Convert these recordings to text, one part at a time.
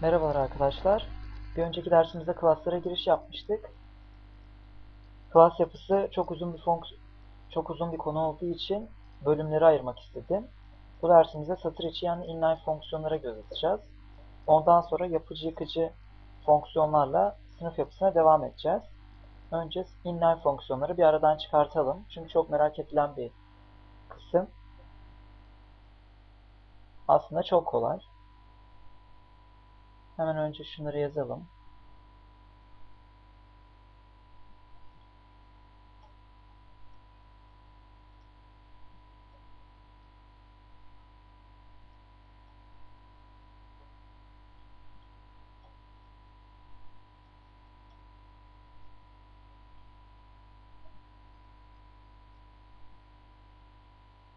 Merhabalar arkadaşlar. Bir önceki dersimizde klaslara giriş yapmıştık. Klas yapısı çok uzun bir çok uzun bir konu olduğu için bölümleri ayırmak istedim. Bu dersimizde satır içi yani inline fonksiyonlara göz atacağız. Ondan sonra yapıcı yıkıcı fonksiyonlarla sınıf yapısına devam edeceğiz. Önce inline fonksiyonları bir aradan çıkartalım. Çünkü çok merak edilen bir kısım. Aslında çok kolay. Hemen önce şunları yazalım.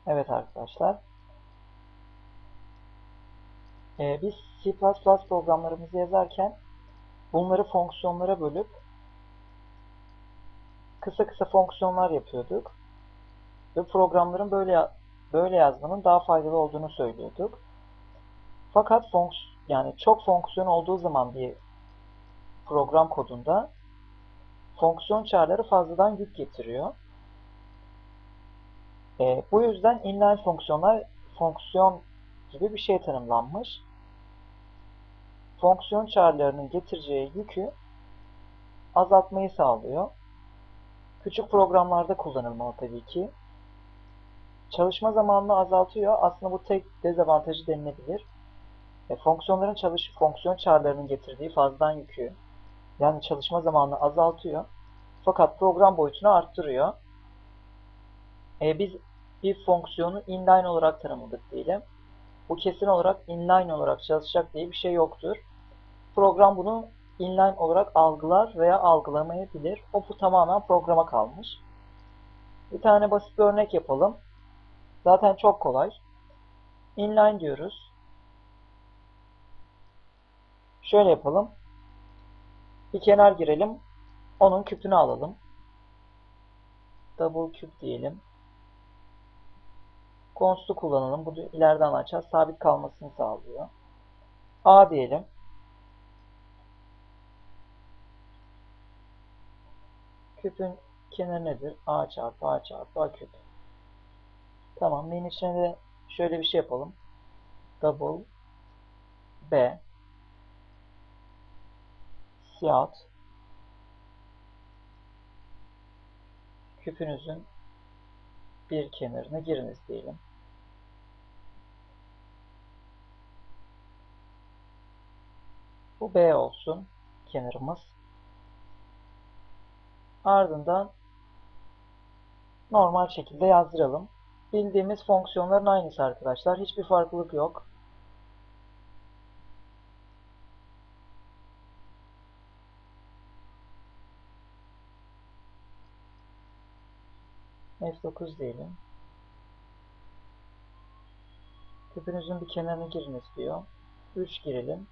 Evet arkadaşlar. Ee, biz C++ programlarımızı yazarken bunları fonksiyonlara bölüp kısa kısa fonksiyonlar yapıyorduk. Ve programların böyle böyle yazmanın daha faydalı olduğunu söylüyorduk. Fakat fonks yani çok fonksiyon olduğu zaman bir program kodunda fonksiyon çağrıları fazladan yük getiriyor. E, bu yüzden inline fonksiyonlar fonksiyon gibi bir şey tanımlanmış. Fonksiyon çağrılarının getireceği yükü azaltmayı sağlıyor. Küçük programlarda kullanılmalı tabii ki. Çalışma zamanını azaltıyor. Aslında bu tek dezavantajı denilebilir. E, fonksiyonların çalış fonksiyon çağrılarının getirdiği fazladan yükü yani çalışma zamanını azaltıyor. Fakat program boyutunu arttırıyor. E, biz bir fonksiyonu inline olarak tanımladık diyelim. Bu kesin olarak inline olarak çalışacak diye bir şey yoktur. Program bunu inline olarak algılar veya algılamayabilir. O bu tamamen programa kalmış. Bir tane basit bir örnek yapalım. Zaten çok kolay. Inline diyoruz. Şöyle yapalım. Bir kenar girelim. Onun küpünü alalım. Double küp diyelim. Const'u kullanalım. Bunu ileriden açacağız. Sabit kalmasını sağlıyor. A diyelim. Küpün kenarı nedir? A çarpı A çarpı A küp. Tamam. Neyin içine de şöyle bir şey yapalım. Double B siyah küpünüzün bir kenarına giriniz diyelim. Bu B olsun kenarımız. Ardından normal şekilde yazdıralım. Bildiğimiz fonksiyonların aynısı arkadaşlar. Hiçbir farklılık yok. F9 diyelim. Küpünüzün bir kenarına giriniz diyor. 3 girelim.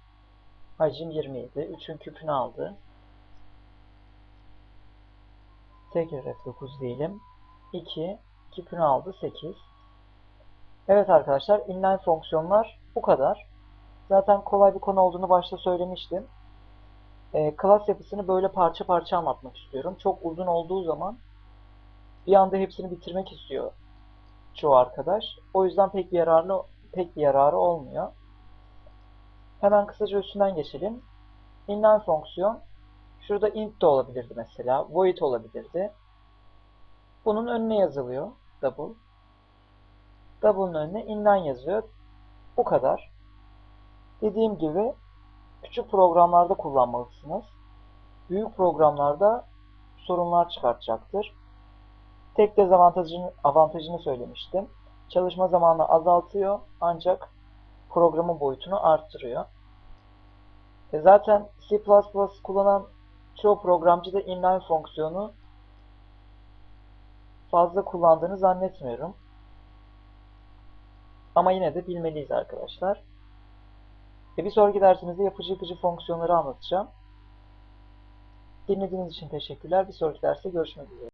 Hacim 27. 3'ün küpünü aldı. Tekrar F9 diyelim. 2. Küpünü aldı. 8. Evet arkadaşlar inline fonksiyonlar bu kadar. Zaten kolay bir konu olduğunu başta söylemiştim. E, klas yapısını böyle parça parça anlatmak istiyorum. Çok uzun olduğu zaman bir anda hepsini bitirmek istiyor çoğu arkadaş. O yüzden pek yararlı pek yararı olmuyor. Hemen kısaca üstünden geçelim. Inline fonksiyon şurada int de olabilirdi mesela. Void olabilirdi. Bunun önüne yazılıyor. Double. Double'ın önüne inline yazıyor. Bu kadar. Dediğim gibi küçük programlarda kullanmalısınız. Büyük programlarda sorunlar çıkartacaktır. Tek dezavantajını avantajını söylemiştim. Çalışma zamanını azaltıyor ancak programın boyutunu arttırıyor. E zaten C++ kullanan çoğu programcı da inline fonksiyonu fazla kullandığını zannetmiyorum. Ama yine de bilmeliyiz arkadaşlar. E bir sonraki dersimizde yapıcı yıkıcı fonksiyonları anlatacağım. Dinlediğiniz için teşekkürler. Bir sonraki derste görüşmek üzere.